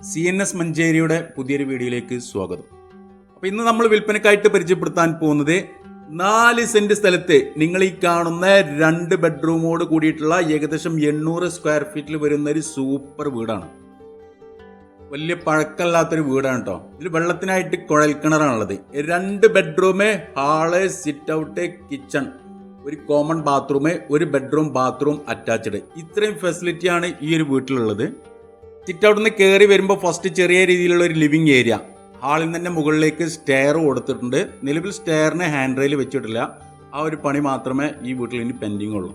C N S മഞ്ചേരിയുടെ പുതിയൊരു വീഡിയോയിലേക്ക് സ്വാഗതം. അപ്പോൾ ഇന്ന് നമ്മൾ വിൽപ്പനക്കായിട്ട് പരിചയപ്പെടുത്താൻ പോകുന്നത് നാല് സെന്റ് സ്ഥലത്ത് നിങ്ങൾ ഈ കാണുന്ന രണ്ട് ബെഡ്റൂമോട് കൂടിയിട്ടുള്ള ഏകദേശം എണ്ണൂറ് സ്ക്വയർ ഫീറ്റിൽ വരുന്ന ഒരു സൂപ്പർ വീടാണ്. വലിയ പഴക്കമില്ലാത്തൊരു വീടാണ് കേട്ടോ ഇതിൽ വെള്ളത്തിനായിട്ട് കുഴൽ കിണറാണുള്ളത്. രണ്ട് bedroom hall sit out kitchen ഒരു കോമൺ ബാത്റൂം ഒരു ബെഡ്റൂം ബാത്റൂം അറ്റാച്ച്ഡ് ഇത്രയും ഫെസിലിറ്റിയാണ് ഈ ഒരു വീട്ടിലുള്ളത്. സിറ്റ് നിന്ന് കയറി വരുമ്പോൾ ഫസ്റ്റ് ചെറിയ രീതിയിലുള്ള ഒരു ലിവിങ് ഏരിയ ഹാളിൽ നിന്ന് തന്നെ മുകളിലേക്ക് സ്റ്റെയർ കൊടുത്തിട്ടുണ്ട്. നിലവിൽ സ്റ്റെയറിന് ഹാൻഡ് റെയിൽ വെച്ചിട്ടില്ല. ആ ഒരു പണി മാത്രമേ ഈ വീട്ടിൽ ഇനി പെൻഡിങ് ഉള്ളൂ.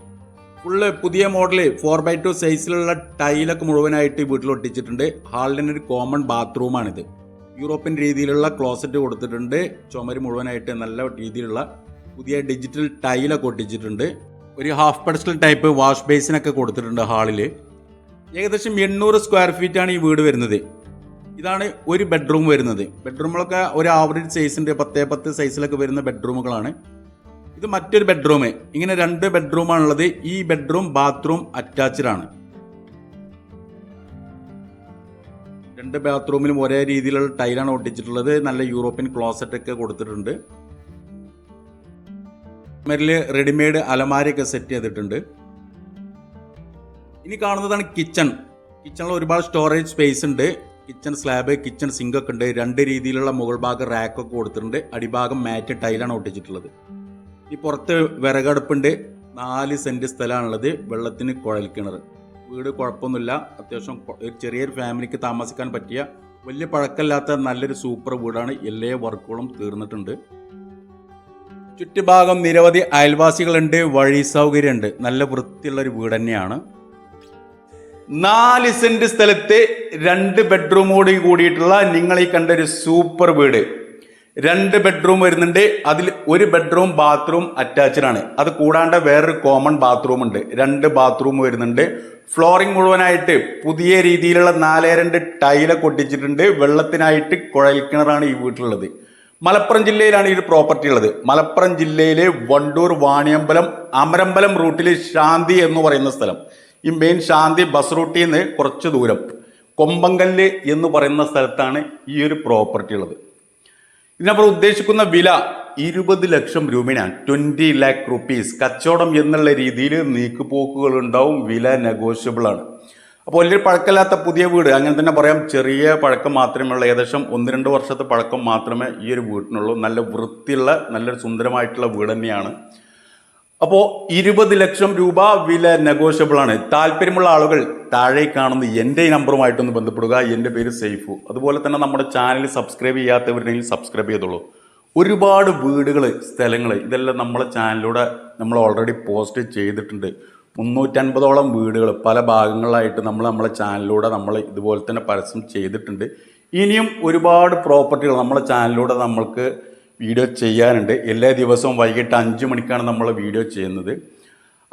ഫുള്ള് പുതിയ മോഡൽ ഫോർ ബൈ ടു സൈസിലുള്ള ടൈലൊക്കെ മുഴുവനായിട്ട് ഈ വീട്ടിൽ ഒട്ടിച്ചിട്ടുണ്ട്. ഹാളിന്റെ ഒരു കോമൺ ബാത്റൂമാണിത് യൂറോപ്യൻ രീതിയിലുള്ള ക്ലോസറ്റ് കൊടുത്തിട്ടുണ്ട്. ചുമര് മുഴുവനായിട്ട് നല്ല രീതിയിലുള്ള പുതിയ ഡിജിറ്റൽ ടൈലൊക്കെ ഒട്ടിച്ചിട്ടുണ്ട്. ഒരു ഹാഫ് പെഡസ്റ്റൽ ടൈപ്പ് വാഷ് ബേസിനൊക്കെ കൊടുത്തിട്ടുണ്ട് ഹാളിൽ ഏകദേശം എണ്ണൂറ് സ്ക്വയർ ഫീറ്റ് ആണ് ഈ വീട് വരുന്നത്. ഇതാണ് ഒരു ബെഡ്റൂം വരുന്നത്. ബെഡ്റൂമുകളൊക്കെ ഒരു ആവറേജ് സൈസിന്റെ പത്തേ പത്ത് സൈസിലൊക്കെ വരുന്ന ബെഡ്റൂമുകളാണ് ഇത് മറ്റൊരു ബെഡ്റൂം ഇങ്ങനെ രണ്ട് ബെഡ്റൂമാണുള്ളത് ഈ ബെഡ്റൂം ബാത്റൂം അറ്റാച്ച്ഡ് ആണ്. രണ്ട് ബാത്റൂമിലും ഒരേ രീതിയിലുള്ള ടൈലാണ് ഒട്ടിച്ചിട്ടുള്ളത്. നല്ല യൂറോപ്യൻ ക്ലോസറ്റ് ഒക്കെ കൊടുത്തിട്ടുണ്ട്. ചുമരിൽ റെഡിമെയ്ഡ് അലമാരയൊക്കെ സെറ്റ് ചെയ്തിട്ടുണ്ട്. ഇനി കാണുന്നതാണ് കിച്ചൺ കിച്ചണിൽ ഒരുപാട് സ്റ്റോറേജ് സ്പേസ് ഉണ്ട്. കിച്ചൺ സ്ലാബ് കിച്ചൺ സിങ്ക് ഒക്കെ ഉണ്ട്. രണ്ട് രീതിയിലുള്ള മുകൾ ഭാഗം റാക്കൊക്കെ കൊടുത്തിട്ടുണ്ട്. അടിഭാഗം മാറ്റ് ടൈലാണ് ഒട്ടിച്ചിട്ടുള്ളത്. ഈ പുറത്ത് വിറകടുപ്പുണ്ട്. നാല് സെന്റ് സ്ഥലമാണുള്ളത് വെള്ളത്തിന് കുഴൽ കിണർ. വീട് കുഴപ്പമൊന്നുമില്ല. അത്യാവശ്യം ഒരു ചെറിയൊരു ഫാമിലിക്ക് താമസിക്കാൻ പറ്റിയ വലിയ പഴക്കമില്ലാത്ത നല്ലൊരു സൂപ്പർ വീടാണ്. എല്ലാ വർക്കുകളും തീർന്നിട്ടുണ്ട്. ചുറ്റുഭാഗം നിരവധി അയൽവാസികളുണ്ട്. വഴി സൗകര്യമുണ്ട്. നല്ല വൃത്തിയുള്ള ഒരു വീട് തന്നെയാണ്. നാല് സെന്റ് സ്ഥലത്ത് രണ്ട് ബെഡ്റൂമോട് കൂടിയിട്ടുള്ള നിങ്ങൾ ഈ കണ്ട ഒരു സൂപ്പർ വീട്. രണ്ട് ബെഡ്റൂം വരുന്നുണ്ട്. അതിൽ ഒരു ബെഡ്റൂം ബാത്റൂം അറ്റാച്ച്ഡ് ആണ്. അത് കൂടാണ്ട് വേറൊരു കോമൺ ബാത്റൂം ഉണ്ട്. രണ്ട് ബാത്റൂം വരുന്നുണ്ട്. ഫ്ലോറിംഗ് മുഴുവനായിട്ട് പുതിയ രീതിയിലുള്ള നാലേ രണ്ട് ടൈലൊക്കെ ഒട്ടിച്ചിട്ടുണ്ട്. വെള്ളത്തിനായിട്ട് കുഴൽ കിണറാണ് ഈ വീട്ടിലുള്ളത്. മലപ്പുറം ജില്ലയിലാണ് ഈ ഒരു പ്രോപ്പർട്ടി ഉള്ളത്. മലപ്പുറം ജില്ലയിലെ വണ്ടൂർ വാണിയമ്പലം അമരമ്പലം റൂട്ടിലെ ശാന്തി എന്ന് പറയുന്ന സ്ഥലം. ഈ മെയിൻ ശാന്തി ബസ് റൂട്ടിൽ നിന്ന് കുറച്ച് ദൂരം. കൊമ്പങ്കല്ല് എന്ന് പറയുന്ന സ്ഥലത്താണ് ഈ ഒരു പ്രോപ്പർട്ടി ഉള്ളത്. ഇതിനപ്പുറം ഉദ്ദേശിക്കുന്ന വില ഇരുപത് ലക്ഷം രൂപയാണ്. ട്വന്റി ലാക്ക് റുപ്പീസ് കച്ചവടം എന്നുള്ള രീതിയിൽ നീക്കുപോക്കുകൾ ഉണ്ടാവും വില നെഗോഷ്യബിൾ ആണ്. അപ്പോൾ വലിയ പഴക്കമില്ലാത്ത പുതിയ വീട് അങ്ങനെ തന്നെ പറയാം ചെറിയ പഴക്കം മാത്രമേ ഉള്ളൂ ഏകദേശം ഒന്ന് രണ്ട് വർഷത്തെ പഴക്കം മാത്രമേ ഈ ഒരു വീട്ടിനുള്ളൂ. നല്ല വൃത്തിയുള്ള നല്ലൊരു സുന്ദരമായിട്ടുള്ള വീട് തന്നെയാണ്. അപ്പോൾ ഇരുപത് ലക്ഷം രൂപ വില നെഗോഷ്യബിൾ ആണ്. താല്പര്യമുള്ള ആളുകൾ താഴെ കാണുന്ന എന്റെ നമ്പറുമായിട്ടൊന്ന് ബന്ധപ്പെടുക. എന്റെ പേര് സേഫു അതുപോലെ തന്നെ നമ്മുടെ ചാനൽ സബ്സ്ക്രൈബ് ചെയ്യാത്തവരുണ്ടെങ്കിൽ സബ്സ്ക്രൈബ് ചെയ്തോളൂ. ഒരുപാട് വീടുകൾ സ്ഥലങ്ങൾ ഇതെല്ലാം നമ്മളെ ചാനലിലൂടെ നമ്മൾ ഓൾറെഡി പോസ്റ്റ് ചെയ്തിട്ടുണ്ട്. മുന്നൂറ്റൻപതോളം വീടുകൾ പല ഭാഗങ്ങളായിട്ട് നമ്മൾ നമ്മളെ ചാനലിലൂടെ നമ്മൾ ഇതുപോലെ തന്നെ പരസ്യം ചെയ്തിട്ടുണ്ട്. ഇനിയും ഒരുപാട് പ്രോപ്പർട്ടികൾ നമ്മളെ ചാനലിലൂടെ നമ്മൾക്ക് വീഡിയോ ചെയ്യാനുണ്ട്. എല്ലാ ദിവസവും വൈകിട്ട് അഞ്ച് മണിക്കാണ് നമ്മൾ വീഡിയോ ചെയ്യുന്നത്.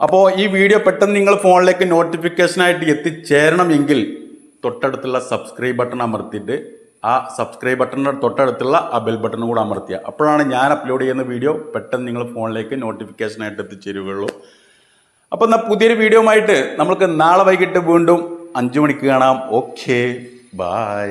അപ്പോൾ ഈ വീഡിയോ പെട്ടെന്ന് നിങ്ങൾ ഫോണിലേക്ക് നോട്ടിഫിക്കേഷനായിട്ട് എത്തിച്ചേരണമെങ്കിൽ തൊട്ടടുത്തുള്ള സബ്സ്ക്രൈബ് ബട്ടൺ അമർത്തിയിട്ട് ആ സബ്സ്ക്രൈബ് ബട്ടണിന്റെ തൊട്ടടുത്തുള്ള ആ ബെൽ ബട്ടണും കൂടെ അമർത്തിയ. അപ്പോഴാണ് ഞാൻ അപ്ലോഡ് ചെയ്യുന്ന വീഡിയോ പെട്ടെന്ന് നിങ്ങൾ ഫോണിലേക്ക് നോട്ടിഫിക്കേഷനായിട്ട് എത്തിച്ചേരുകയുള്ളൂ. അപ്പോൾ എന്നാൽ പുതിയൊരു വീഡിയോ ആയിട്ട് നമുക്ക് നാളെ വൈകിട്ട് വീണ്ടും അഞ്ച് മണിക്ക് കാണാം. ഓക്കെ. ബായ്